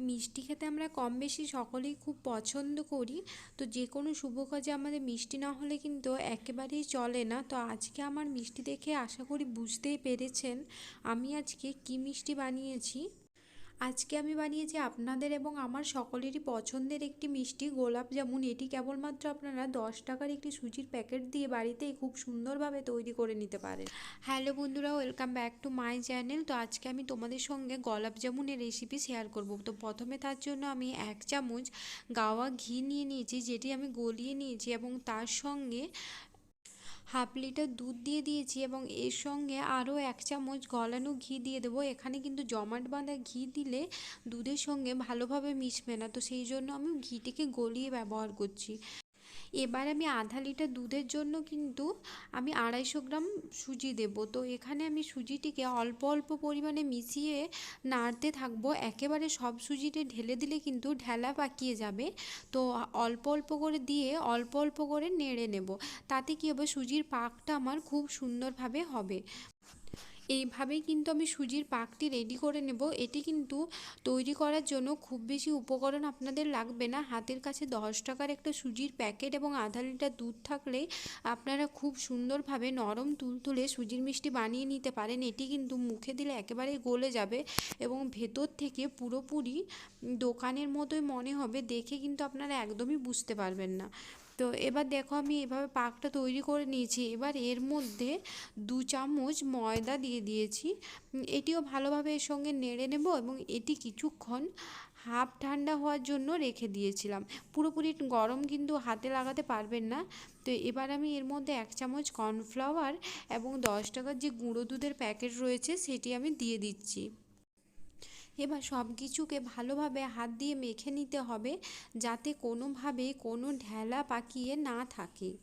মিষ্টি খেতে আমরা কম বেশি সকলেই খুব পছন্দ করি। তো যে কোনো শুভ কাজে আমাদের মিষ্টি না হলে কিন্তু একেবারেই চলে না। তো আজকে আমার মিষ্টি দেখে আশা করি বুঝতেই পেরেছেন আমি আজকে কী মিষ্টি বানিয়েছি। আজকে আমি বানিয়েছি আপনাদের এবং আমার সকলেরই পছন্দের একটি মিষ্টি গোলাপ জামুন। এটি কেবলমাত্র আপনারা দশ টাকার একটি সুজির প্যাকেট দিয়ে বাড়িতেই খুব সুন্দরভাবে তৈরি করে নিতে পারেন। হ্যালো বন্ধুরা, welcome back to my channel. তো আজকে আমি তোমাদের সঙ্গে গোলাপ জামুনের রেসিপি শেয়ার করব। তো প্রথমে তার জন্য আমি এক চামচ গাওয়া ঘি নিয়ে নিয়েছি, যেটি আমি গলিয়ে নিয়েছি এবং তার সঙ্গে হাফ লিটার দুধ দিয়ে দিয়েছি এবং এর সঙ্গে আরও এক চামচ গলানো ঘি দিয়ে দেবো। এখানে কিন্তু জমাট বাঁধা ঘি দিলে দুধের সঙ্গে ভালোভাবে মিশবে না। তো সেই জন্য আমি ঘিটিকে গলিয়ে ব্যবহার করছি। এবার আমি আধা লিটার দুধের জন্য কিন্তু আমি আড়াইশো গ্রাম সুজি দেব। তো এখানে আমি সুজিটিকে অল্প অল্প পরিমাণে মিশিয়ে নাড়তে থাকব। একেবারে সব সুজিতে ঢেলে দিলে কিন্তু ঢেলা পাকিয়ে যাবে। তো অল্প অল্প করে দিয়ে অল্প অল্প করে নেড়ে নেব। তাতে কী হবে? সুজির পাকটা আমার খুব সুন্দরভাবে হবে। এইভাবেই কিন্তু আমি সুজির পাকটি রেডি করে নেব। এটি কিন্তু তৈরি করার জন্য খুব বেশি উপকরণ আপনাদের লাগবে না। হাতের কাছে দশ টাকার একটা সুজির প্যাকেট এবং আধা লিটার দুধ থাকলে আপনারা খুব সুন্দরভাবে নরম তুলতুলে সুজির মিষ্টি বানিয়ে নিতে পারেন। এটি কিন্তু মুখে দিলে একেবারেই গলে যাবে এবং ভেতর থেকে পুরোপুরি দোকানের মতোই মনে হবে। দেখে কিন্তু আপনারা একদমই বুঝতে পারবেন না। তো এবার দেখো আমি এভাবে পাকটা তৈরি করে নিয়েছি। এবার এর মধ্যে দু চামচ ময়দা দিয়ে দিয়েছি। এটিও ভালোভাবে এর সঙ্গে নেড়ে নেব এবং এটি কিছুক্ষণ হাফ ঠান্ডা হওয়ার জন্য রেখে দিয়েছিলাম। পুরোপুরি গরম কিন্তু হাতে লাগাতে পারবেন না। তো এবার আমি এর মধ্যে এক চামচ কর্নফ্লাওয়ার এবং দশ টাকার যে গুঁড়ো দুধের প্যাকেট রয়েছে সেটি আমি দিয়ে দিচ্ছি। এবার সব কিছুকে ভালোভাবে হাত দিয়ে মেখে নিতে হবে যাতে কোনোভাবে কোনো ঢেলা পাকিয়ে না থাকে।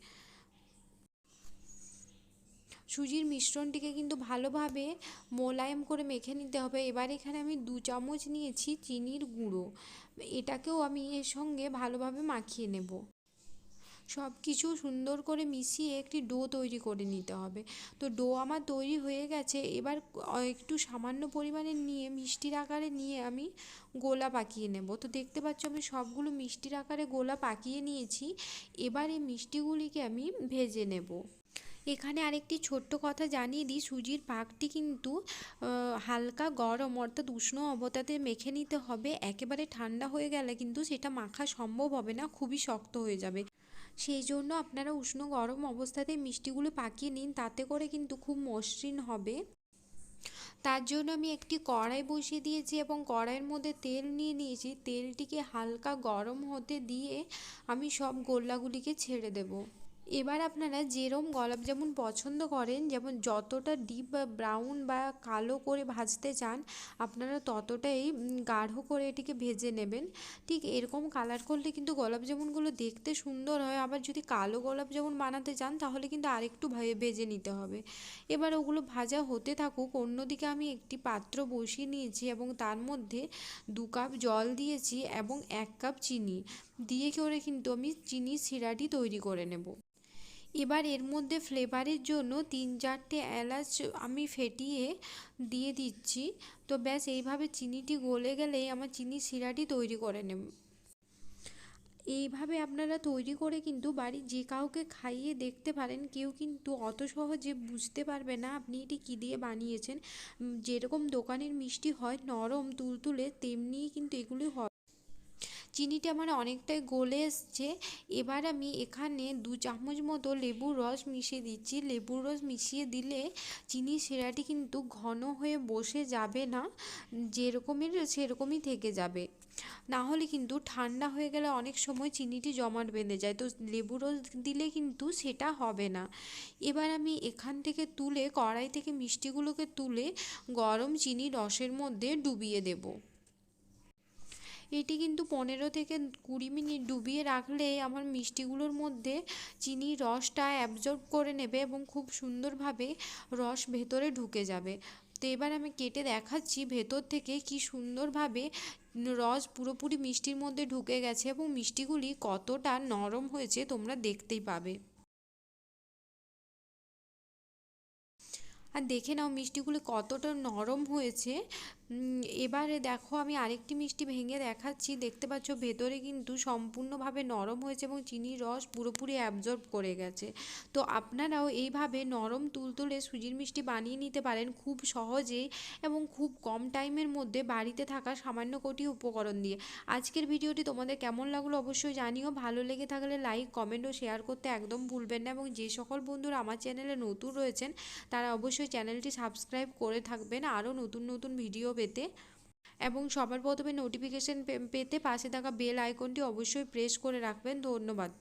সুজির মিশ্রণটিকে কিন্তু ভালোভাবে মোলায়েম করে মেখে নিতে হবে। এবার এখানে আমি দু চামচ নিয়েছি চিনির গুঁড়ো। এটাকেও আমি এর সঙ্গে ভালোভাবে মাখিয়ে নেব। সব কিছু সুন্দর করে মিশিয়ে একটি ডো তৈরি করে নিতে হবে। তো ডো আমার তৈরি হয়ে গেছে। এবার একটু সামান্য পরিমাণে নিয়ে মিষ্টির আকারে নিয়ে আমি গোলা পাকিয়ে নেব। তো দেখতে পাচ্ছ আমি সবগুলো মিষ্টির আকারে গোলা পাকিয়ে নিয়েছি। এবার এই মিষ্টিগুলিকে আমি ভেজে নেব। এখানে আরেকটি ছোট্ট কথা জানিয়ে দিই। সুজির পাকটি কিন্তু হালকা গরম অর্থাৎ উষ্ণ অবতাতে মেখে নিতে হবে। একেবারে ঠান্ডা হয়ে গেলে কিন্তু সেটা মাখা সম্ভব হবে না। খুবই শক্ত হয়ে যাবে। সেই জন্য আপনারা উষ্ণ গরম অবস্থাতে মিষ্টিগুলো পাকিয়ে নিন, তাতে করে কিন্তু খুব মসৃণ হবে। তার জন্য আমি একটি কড়াই বসিয়ে দিয়েছি এবং কড়াইয়ের মধ্যে তেল নিয়ে নিয়েছি। তেলটিকে হালকা গরম হতে দিয়ে আমি সব গোল্লাগুলিকে ছেড়ে দেবো। এবার আপনারা যেরম গোলাপ জামুন পছন্দ করেন, যেমন যতটা ডিপ বা ব্রাউন বা কালো করে ভাজতে চান, আপনারা ততটাই গাঢ় করে এটিকে ভেজে নেবেন। ঠিক এরকম কালার করলে কিন্তু গোলাপ জামুনগুলো দেখতে সুন্দর হয়। আবার যদি কালো গোলাপ জামুন বানাতে চান, তাহলে কিন্তু আরেকটু ভেজে নিতে হবে। এবার ওগুলো ভাজা হতে থাকুক, অন্যদিকে আমি একটি পাত্র বসিয়ে নিয়েছি এবং তার মধ্যে দু কাপ জল দিয়েছি এবং এক কাপ চিনি। দিয়ে করে কিন্তু আমি চিনি সিরাটি তৈরি করে নেব। এবার এর মধ্যে ফ্লেভারের জন্য তিন চারটে এলাচ আমি ফেটিয়ে দিয়ে দিচ্ছি। তো ব্যাস, এইভাবে চিনিটি গলে গেলেই আমার চিনি শিরাটি তৈরি করে নেব। এইভাবে আপনারা তৈরি করে কিন্তু বাড়ির যে কাউকে খাইয়ে দেখতে পারেন, কেউ কিন্তু অত সহজে বুঝতে পারবে না আপনি এটি কী দিয়ে বানিয়েছেন। যেরকম দোকানের মিষ্টি হয়, নরম, তুলতুলে, তেমনিই কিন্তু এগুলি হয়। চিনিটা আমার অনেকটাই গলে এসছে। এবার আমি এখানে দু চামচ মতো লেবুর রস মিশিয়ে দিচ্ছি। লেবুর রস মিশিয়ে দিলে চিনি সেরাটি কিন্তু ঘন হয়ে বসে যাবে না, যেরকমের সেরকমই থেকে যাবে। না হলে কিন্তু ঠান্ডা হয়ে গেলে অনেক সময় চিনিটি জমাট বেঁধে যায়। তো লেবু রস দিলে কিন্তু সেটা হবে না। এবার আমি এখান থেকে তুলে কড়াই থেকে মিষ্টিগুলোকে তুলে গরম চিনি রসের মধ্যে ডুবিয়ে দেবো। এটি কিন্তু পনেরো থেকে কুড়ি মিনিট ডুবিয়ে রাখলে আমার মিষ্টিগুলোর মধ্যে চিনির রসটা অ্যাবজর্ব করে নেবে এবং খুব সুন্দরভাবে রস ভেতরে ঢুকে যাবে। তো এবার আমি কেটে দেখাচ্ছি ভেতর থেকে কি সুন্দরভাবে রস পুরোপুরি মিষ্টির মধ্যে ঢুকে গেছে এবং মিষ্টিগুলি কতটা নরম হয়েছে তোমরা দেখতেই পাবে। আর দেখে নাও মিষ্টিগুলি কতটা নরম হয়েছে। এবারে দেখো আমি আরেকটি মিষ্টি ভেঙে দেখাচ্ছি। দেখতে পাচ্ছ ভেতরে কিন্তু সম্পূর্ণভাবে নরম হয়েছে এবং চিনির রস পুরোপুরি অ্যাবজর্ব করে গেছে। তো আপনারাও এইভাবে নরম তুলতুলে সুজির মিষ্টি বানিয়ে নিতে পারেন খুব সহজেই এবং খুব কম টাইমের মধ্যে বাড়িতে থাকা সামান্য কটি উপকরণ দিয়ে। আজকের ভিডিওটি তোমাদের কেমন লাগল অবশ্যই জানিও। ভালো লেগে থাকলে লাইক কমেন্ট ও শেয়ার করতে একদম ভুলবেন না এবং যে সকল বন্ধুরা আমার চ্যানেলে নতুন রয়েছেন, তারা অবশ্যই চ্যানেলটি সাবস্ক্রাইব করে থাকবেন। আরও নতুন নতুন ভিডিও পেতে। এবং সবার প্রথমে নোটিফিকেশন পেতে পাশে থাকা বেল আইকনটি অবশ্যই প্রেস করে রাখবেন। ধন্যবাদ।